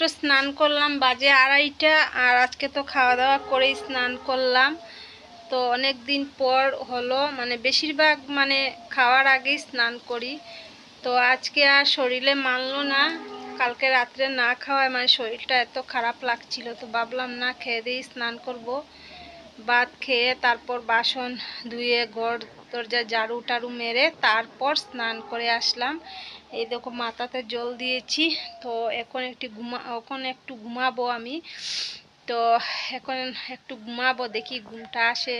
মাত্র স্নান করলাম, বাজে আড়াইটা আর আজকে তো খাওয়া দাওয়া করেই স্নান করলাম। তো অনেক দিন পর হলো মানে বেশিরভাগ মানে খাওয়ার আগেই স্নান করি। তো আজকে আর শরীরে মানলো না, কালকে রাত্রে না খাওয়ায় মানে শরীরটা এত খারাপ লাগছিল, তো ভাবলাম না খেয়ে দিয়েই স্নান করব। ভাত খেয়ে তারপর বাসন ধুয়ে, ঘর দরজা ঝাড়ু টাড়ু মেরে তারপর স্নান করে আসলাম। এই দেখো মাথাতে জল দিয়েছি। তো এখন একটু ঘুমা, এখন একটু ঘুমাবো আমি। তো এখন একটু ঘুমাবো, দেখি ঘুমটা আসে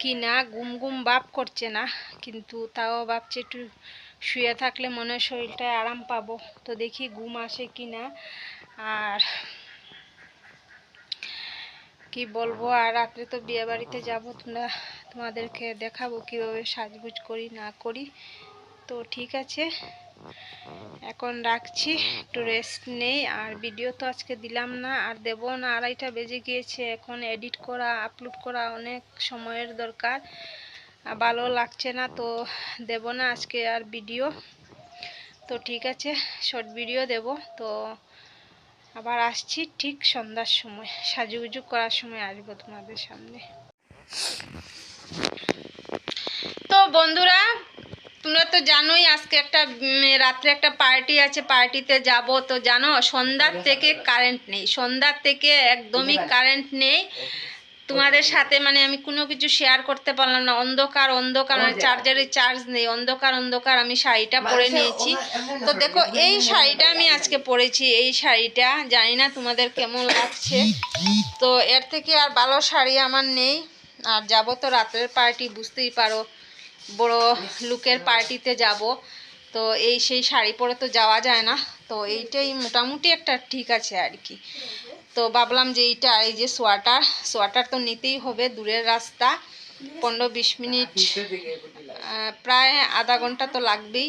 কি না ঘুম ঘুম ভাব করছে না, কিন্তু তাও ভাবছে একটু শুয়ে থাকলে মনে হয় শরীরটায় আরাম পাবো। তো দেখি ঘুম আসে কি না আর কি বলব, আর রাত্রে তো বিয়ে বাড়িতে যাব তোমরা তোমাদেরকে দেখাবো কীভাবে সাজগুজ করি, না করি। তো ঠিক আছে, এখন রাখছি, একটু রেস্ট নেই, আর ভিডিও তো আজকে দিলাম না, আর দেবো না, আড়াইটা বেজে গিয়েছে, এখন এডিট করা আপলোড করা অনেক সময়ের দরকার ভালো লাগছে না, তো দেব না আজকে আর ভিডিও তো ঠিক আছে শর্ট ভিডিও দেব, তো আবার আসছি ঠিক সন্ধ্যার সময়, সাজুগুজু করার সময় আসব তোমাদের সামনে। বন্ধুরা তোমরা তো জানোই আজকে একটা রাত্রে একটা পার্টি আছে পার্টিতে যাব। তো জানো সন্ধ্যার থেকে কারেন্ট নেই। সন্ধ্যার থেকে একদমই কারেন্ট নেই। তোমাদের সাথে মানে আমি কোনো কিছু শেয়ার করতে পারলাম না। অন্ধকার অন্ধকার মানে চার্জারে চার্জ নেই। অন্ধকার অন্ধকার আমি শাড়িটা পরে নিয়েছি। তো দেখো এই শাড়িটা আমি আজকে পরেছি। এই শাড়িটা জানি না তোমাদের কেমন লাগছে। তো এর থেকে আর ভালো শাড়ি আমার নেই। আর যাব তো রাতের পার্টি বুঝতেই পারো। বড় লুকের পার্টিতে যাব। তো এই সেই শাড়ি পরে তো যাওয়া যায় না। তো এইটাই মোটামুটি একটা ঠিক আছে আর কি। তো ভাবলাম যে এইটা, এই যে সোয়াটার সোয়াটার তো নিতেই হবে দূরের রাস্তা। পনেরো বিশ মিনিট প্রায় আধা ঘণ্টা তো লাগবেই।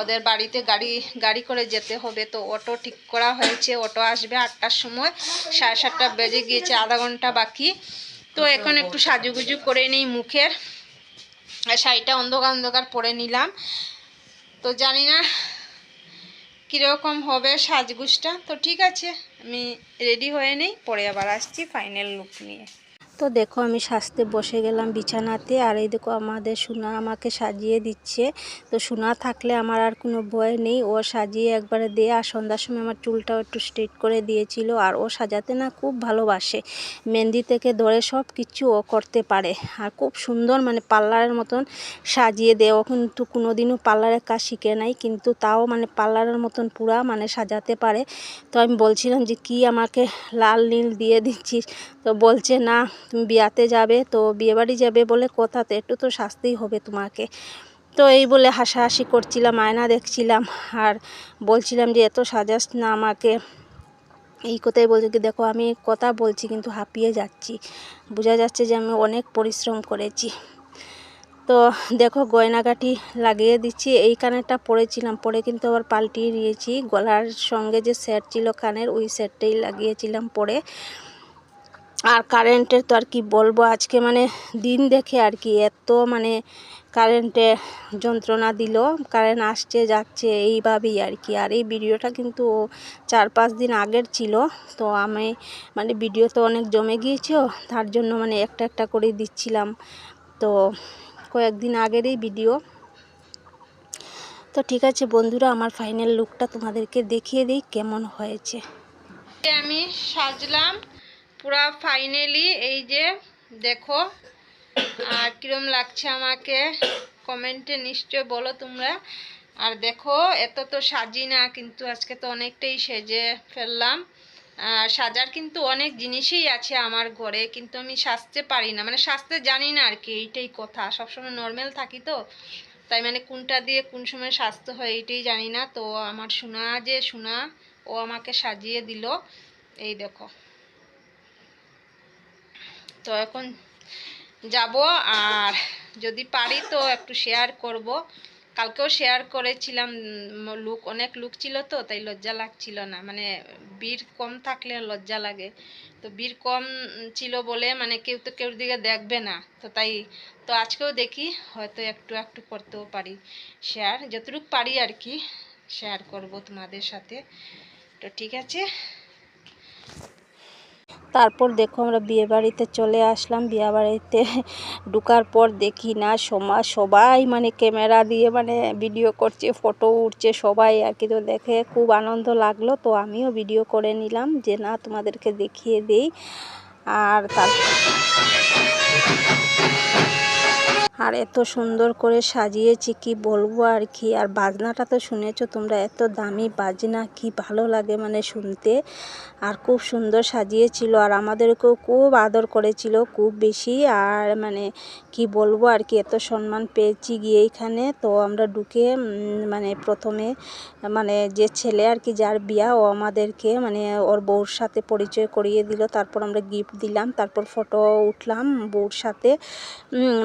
ওদের বাড়িতে গাড়ি গাড়ি করে যেতে হবে। তো অটো ঠিক করা হয়েছে। অটো আসবে আটটার সময়। সাড়ে সাতটা বেজে গিয়েছে, আধা ঘণ্টা বাকি। তো এখন একটু সাজুগুজু করে নিই মুখের। আর শাড়িটা অন্ধকার অন্ধকার পরে নিলাম। তো জানি না কীরকম হবে সাজগুজটা। তো ঠিক আছে, আমি রেডি হয়ে নেই, পরে আবার আসছি ফাইনাল লুক নিয়ে। তো দেখো আমি সাজতে বসে গেলাম বিছানাতে, আর এই দেখো আমাদের সোনা আমাকে সাজিয়ে দিচ্ছে। তো সোনা থাকলে আমার আর কোনো ভয় নেই, ও সাজিয়ে একবারে দিয়ে আর সন্ধ্যার সময় আমার চুলটাও একটু স্ট্রেট করে দিয়েছিল, আর ও সাজাতে না খুব ভালোবাসে। মেহেন্দি থেকে ধরে সব কিছু ও করতে পারে। আর খুব সুন্দর মানে পার্লারের মতন সাজিয়ে দেয়। ও কিন্তু কোনোদিনও পার্লারের কাজ শিখে নাই, কিন্তু তাও মানে পার্লারের মতন পুরা মানে সাজাতে পারে। তো আমি বলছিলাম যে, কি আমাকে লাল নীল দিয়ে দিচ্ছিস? তো বলছে, না তুমি বিয়াতে যাবে, তো বিয়েবাড়ি যাবে বলে কথা তো একটু তো সাজতেই হবে তোমাকে। তো এই বলে হাসাহাসি করছিলাম, আয়না দেখছিলাম আর বলছিলাম যে, এত সাজাস না আমাকে। এই কথাই বলছে কি, দেখো, আমি কথা বলছি কিন্তু হাঁপিয়ে যাচ্ছি। বোঝা যাচ্ছে যে আমি অনেক পরিশ্রম করেছি। তো দেখো, গয়নাগাটি লাগিয়ে দিচ্ছি। এই কানেরটা পরেছিলাম, পরে কিন্তু আবার পাল্টিয়ে নিয়েছি। গলার সঙ্গে যে সেট ছিল কানের, ওই সেটটাই লাগিয়েছিলাম পরে। আর কারেন্টের তো আর কি বলব? আজকে মানে দিন দেখে আর কি এত মানে কারেন্টে যন্ত্রণা দিল, কারেন্ট আসছে, যাচ্ছে এইভাবেই আর কি। আর এই ভিডিওটা কিন্তু চার পাঁচ দিন আগের ছিল, তো আমি মানে ভিডিও তো অনেক জমে গিয়েছিল তার জন্য মানে একটা একটা করে দিচ্ছিলাম। তো কয়েকদিন আগের এই ভিডিও। তো ঠিক আছে বন্ধুরা, আমার ফাইনাল লুকটা তোমাদেরকে দেখিয়ে দিই কেমন হয়েছে। আমি সাজলাম পুরা ফাইনালি এই যে দেখো, আর কিরম লাগছে আমাকে? কমেন্টে নিশ্চয় বলো তোমরা। আর দেখো, এত তো সাজি না, কিন্তু আজকে তো অনেকটাই সেজে ফেললাম। আর সাজার কিন্তু অনেক জিনিসই আছে আমার ঘরে, কিন্তু আমি সাজতে পারি না। মানে সাজতে জানি না আর কি, এইটাই কথা। সবসময় নর্মাল থাকি তো। তাই মানে কোনটা দিয়ে কোন সময় সাজতে হয় এইটাই জানি না। তো আমার সোনা যে সোনা, ও আমাকে সাজিয়ে দিল। এই দেখো। তো এখন যাব আর যদি পারি তো একটু শেয়ার করব। কালকেও শেয়ার করেছিলাম লুক অনেক লুক ছিল তো, তাই লজ্জা লাগছিল না। মানে বীর কম থাকলে লজ্জা লাগে। তো বীর কম ছিল বলে মানে কেউ তো কেউ দিকে দেখবে না। তো তাই, তো আজকেও দেখি, হয়তো একটু একটু করতেও পারি শেয়ার যতটুকু পারি আর কি শেয়ার করব তোমাদের সাথে। তো ঠিক আছে। তারপর দেখো আমরা বিয়ে বাড়িতে চলে আসলাম। বিয়ে বাড়িতে ঢুকার পর দেখি না সময় সবাই মানে ক্যামেরা দিয়ে মানে ভিডিও করছে ফটো উঠছে, সবাই আর কি। তো দেখে খুব আনন্দ লাগল। তো আমিও ভিডিও করে নিলাম যে না, তোমাদেরকে দেখিয়ে দিই। আর তার আর এত সুন্দর করে সাজিয়েছি, কি বলব আর কি? আর বাজনাটা তো শুনেছো তোমরা, এত দামি বাজনা, কি ভালো লাগে মানে শুনতে। আর খুব সুন্দর সাজিয়েছিল আর আমাদেরকেও খুব আদর করেছিল, খুব বেশি। আর মানে কি বলব আর কি, এত সম্মান পেয়েছি গিয়ে এখানে। তো আমরা ঢুকে মানে প্রথমে মানে যে ছেলে আর কি যার বিয়া, ও আমাদেরকে মানে ওর বউর সাথে পরিচয় করিয়ে দিল। তারপর আমরা গিফট দিলাম, তারপর ফটো উঠলাম বউর সাথে।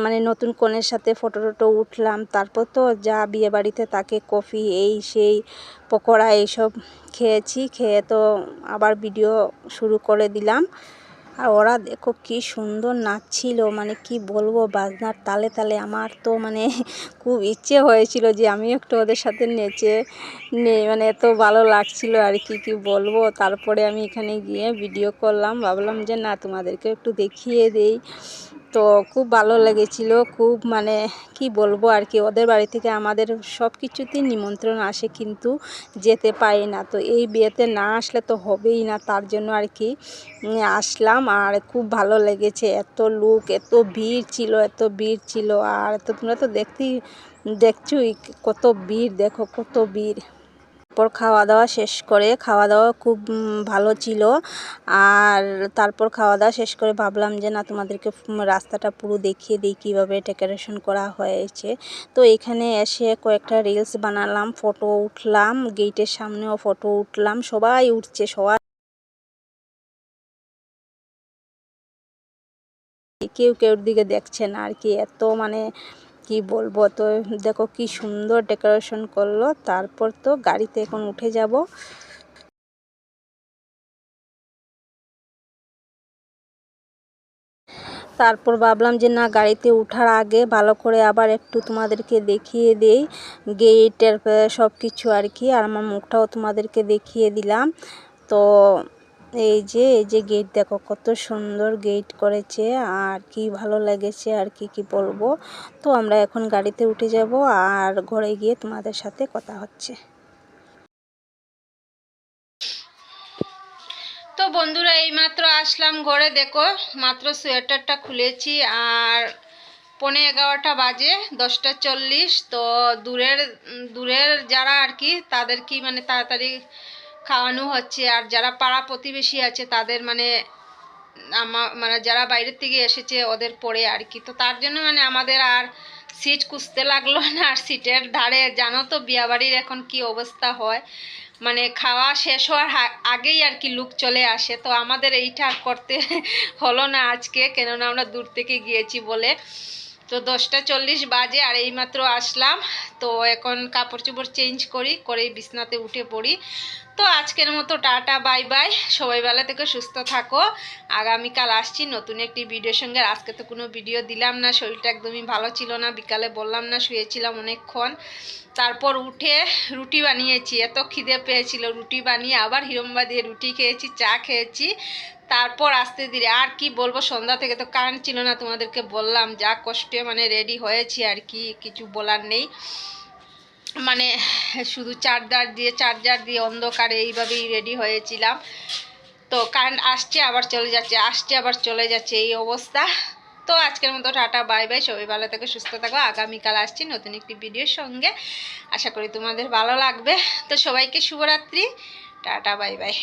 মানে নতুন কনের সাথে ফটো টটো উঠলাম। তারপর তো যা বিয়ে বাড়িতে তাকে কফি, এই সেই, পকোড়া এইসব খেয়েছি। খেয়ে তো আবার ভিডিও শুরু করে দিলাম। আর ওরা দেখো কি সুন্দর নাচছিল মানে কি বলব, বাজনার তালে তালে। আমার তো মানে খুব ইচ্ছে হয়েছিল যে আমি একটু ওদের সাথে নেচে মানে এত ভালো লাগছিল আর কি কি বলব। তারপরে আমি এখানে গিয়ে ভিডিও করলাম। ভাবলাম যে না তোমাদেরকে একটু দেখিয়ে দেই। তো খুব ভালো লেগেছিল, খুব মানে কি বলব আর কি, ওদের বাড়ি থেকে আমাদের সব কিছুতেই নিমন্ত্রণ আসে কিন্তু যেতে পারি না। তো এই বিয়েতে না আসলে তো হবেই না, তার জন্য আর কি আসলাম আর খুব ভালো লেগেছে। এত লোক, এত ভিড় ছিল, এত ভিড় ছিল। আর তো তোমরা তো দেখতেই দেখছোই, কত ভিড়, দেখো কত ভিড়। তারপর খাওয়া দাওয়া শেষ করে খাওয়া দাওয়া খুব ভালো ছিল। আর তারপর খাওয়া দাওয়া শেষ করে ভাবলাম যে, না, তোমাদেরকে রাস্তাটা পুরো দেখিয়ে দিই কীভাবে ডেকোরেশন করা হয়েছে। তো এখানে এসে কয়েকটা রিলস বানালাম, ফটো উঠলাম গেটের সামনেও ফটো উঠলাম। সবাই উঠছে, সবাই কেউ কেউর দিকে দেখছে না আর কি। এত মানে কি বলব? তো দেখো কি সুন্দর ডেকোরেশন করল। তারপর তো গাড়িতে এখন উঠে যাব। তারপর ভাবলাম যে না, গাড়িতে ওঠার আগে ভালো করে আবার একটু তোমাদেরকে দেখিয়ে দেই। গেটের সব কিছু আর কি। আর আমার মুখটাও তোমাদেরকে দেখিয়ে দিলাম। তো এই যে এই যে গেট দেখো, কত সুন্দর গেট করেছে। আর কি ভালো লেগেছে, আর কি কি বলব? তো আমরা এখন গাড়িতে উঠে যাব, আর ঘরে গিয়ে তোমাদের সাথে কথা হচ্ছে। তো বন্ধুরা, এইমাত্র আসলাম ঘরে, দেখো, মাত্র সোয়েটারটা খুলেছি, আর পনে এগারোটা বাজে, দশটা চল্লিশ। তো দূরের দূরের যারা আর কি তাদের কি মানে তাড়াতাড়ি খাওয়ানো হচ্ছে। আর যারা পাড়া প্রতিবেশী আছে, তাদের মানে আমার মানে যারা বাইরের থেকে এসেছে, ওদের পড়ে আর কি। তো তার জন্য মানে আমাদের আর সিট খুঁজতে লাগল না। আর সিটের ধারে, জানো তো, বিয়াবাড়ির এখন কি অবস্থা হয়। মানে খাওয়া শেষ হওয়ার আগেই আর কি লুক চলে আসে। তো আমাদের এইটা করতে হলো না আজকে। কেননা আমরা দূর থেকে গিয়েছি বলে। তো দশটা চল্লিশ বাজে আর এইমাত্র আসলাম। তো এখন কাপড় চোপড় চেঞ্জ করি, করেই বিছনাতে উঠে পড়ি। তো আজকের মতো টাটা, বাই বাই। সবাই বেলা থেকে, সুস্থ থাকো। আগামীকাল আসছি নতুন একটি ভিডিওর সঙ্গে। আজকে তো কোনো ভিডিও দিলাম না, শরীরটা একদমই ভালো ছিল না। বিকালে বললাম না, শুয়েছিলাম অনেকক্ষণ। তারপর উঠে রুটি বানিয়েছি, এত খিদে পেয়েছিল। রুটি বানিয়ে আবার হিরম্বা দিয়ে রুটি খেয়েছি, চা খেয়েছি। তারপর আসতে ধীরে, আর কি বলব, সন্ধ্যা থেকে তো কারেন্ট ছিল না, তোমাদেরকে বললাম, যা কষ্টে মানে রেডি হয়েছি আর কি, কিছু বলার নেই। মানে শুধু চার্জার দিয়ে চার্জার দিয়ে অন্ধকারে এইভাবেই রেডি হয়েছিলাম। তো কারেন্ট আসছে, আবার চলে যাচ্ছে, আসছে, আবার চলে যাচ্ছে, এই অবস্থা। তো আজকের মতো টাটা, বাই বাই। সবাই ভালো থাকো, সুস্থ থাকো। আগামীকাল আসছি নতুন একটি ভিডিওর সঙ্গে। আশা করি তোমাদের ভালো লাগবে। তো সবাইকে শুভরাত্রি। Tata, bye bye.